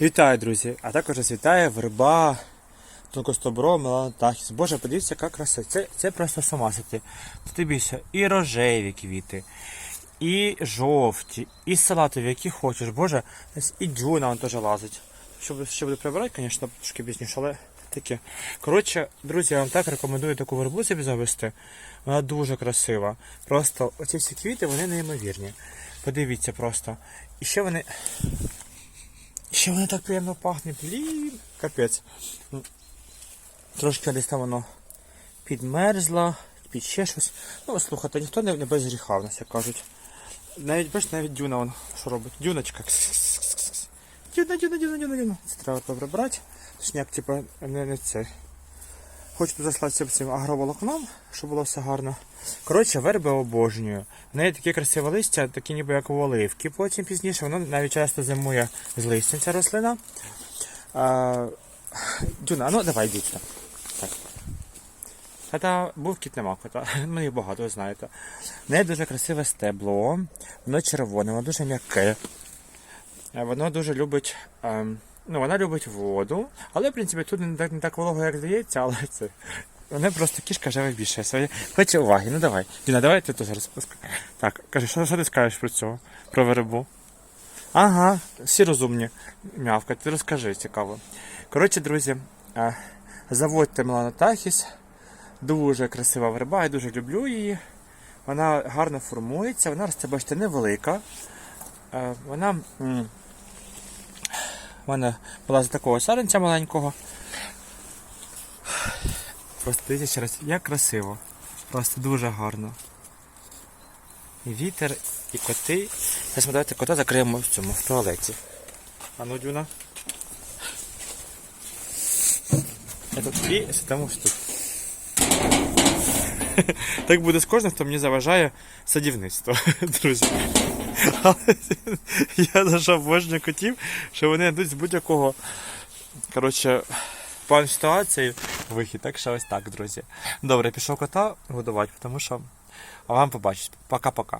Вітаю, друзі! А також вас вітає верба тонкостобро Меланотахіс. Боже, подивіться, яка краса. Це, це просто з ума сойти. Тут дивіться, і рожеві квіти, і жовті, і салатові, які хочеш. Боже, і дюна вон теж лазить. Що буду, ще буду прибирати, звісно, трошки пізніше, але таке. Коротше, друзі, я вам так рекомендую таку вербу собі завести. Вона дуже красива. Просто оці всі квіти, вони неймовірні. Подивіться просто. І ще вони. Ще вони так приємно пахне, блін, капець. Трошки десь там воно підмерзло, під ще щось. Ну, слухайте, ніхто не, не без нас, як кажуть. Навіть бачиш, навіть дюна вон, що робить. Дюночка. Дюна, дюна, дюна, дюна, дюна. Це треба прибрати. Точняк, типу, не, не це. Хочу тут заслатися цим агроволокном, щоб було все гарно. Коротше, верби обожнюю. В неї такі красиві листя, такі ніби як у оливки. Потім пізніше воно навіть часто зимує з листям ця рослина. А, Дюна, ну давай йдіть. сюди. Так. Був кіт нема кота. Їх багато, знаєте. В неї дуже красиве стебло, воно червоне, воно дуже м'яке. Е, Воно дуже любить. ем, ну, вона любить воду, але в принципі тут не так, не так волого, як здається, але це. Вона просто кішка живе більше. Хоче уваги. Ну давай. Діна, давай ти тут зараз. Так, кажи, що, що ти скажеш про цього? Про вербу? Ага, всі розумні. Мявка, ти розкажи, цікаво. Коротше, друзі, е, заводьте Меланотахіс. Дуже красива верба, я дуже люблю її. Вона гарно формується, вона бачите, невелика. Е, Вона в мене була з такого саренця маленького. Просто дивіться ще раз, як красиво. Просто дуже гарно. І вітер, і коти. Зараз ми давайте кота закриємо в цьому в туалеті. А ну, Дюна. Я тут і сидимо тут. Так буде з кожним, хто мені заважає садівництво, друзі. Але я дуже обожнюю котів, що вони йдуть з будь-якого коротше, план ситуації вихід. Так що ось так, друзі. Добре, пішов кота годувати, тому що. А вам побачить. Пока-пока.